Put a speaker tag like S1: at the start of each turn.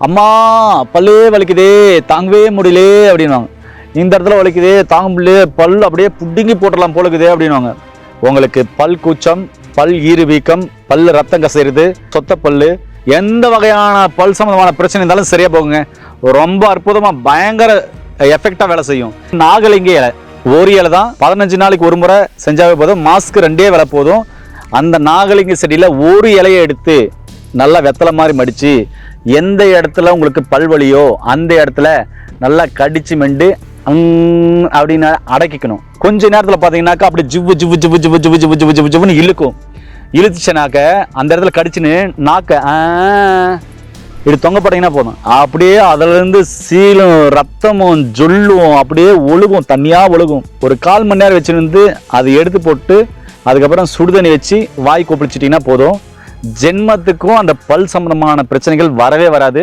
S1: அம்மா பல்லே வலிக்குதே தாங்கவே முடியலே அப்படின்வாங்க இந்த இடத்துல வலிக்குதே தாங்க முடியல பல் அப்படியே புடுங்கி போட்டுடலாம் போலுக்குதே அப்படின்வாங்க உங்களுக்கு பல் கூச்சம் பல் ஈறு வீக்கம் பல் ரத்தம் கசைறது சொத்த பல் எந்த வகையான பல் சம்மந்தமான பிரச்சனை இருந்தாலும் சரியாக போகுங்க. ரொம்ப அற்புதமாக பயங்கர எஃபெக்டாக வேலை செய்யும். நாகலிங்க இலை ஒரு இலை தான் பதினஞ்சு நாளைக்கு ஒரு முறை செஞ்சாவே போதும் மாஸ்க்கு ரெண்டே வேலை போதும். அந்த நாகலிங்க செடியில் ஒரு இலையை எடுத்து நல்லா வெத்தலை மாதிரி மடித்து எந்த இடத்துல உங்களுக்கு பல்வலியோ அந்த இடத்துல நல்லா கடிச்சு மெண்டு அங் அப்படின்னு அடக்கிக்கணும். கொஞ்ச நேரத்தில் பார்த்தீங்கன்னாக்கா அப்படி ஜிவ்வு ஜிவ்வு ஜிவ்வு ஜிவ்வு ஜிவ்வு ஜிவ்வு ஜிவ்வு ஜிவ்வு ஜிவ்வுன்னு இழுக்கும். இழுத்துச்சுனாக்க அந்த இடத்துல கடிச்சுன்னு நாக்க இப்படி தொங்க போட்டீங்கன்னா போதும். அப்படியே அதுலேருந்து சீலும் ரத்தமும் ஜொல்லும் அப்படியே ஒழுகும் தண்ணியாக ஒழுகும். ஒரு கால் மணி நேரம் வச்சுருந்து அதை எடுத்து போட்டு அதுக்கப்புறம் சுடுதண்ணி வச்சு வாய் கொப்பளிச்சிட்டிங்கன்னா போதும். ஜென்மத்துக்கும் அந்த பல் சம்பந்தமான பிரச்சனைகள் வரவே வராது.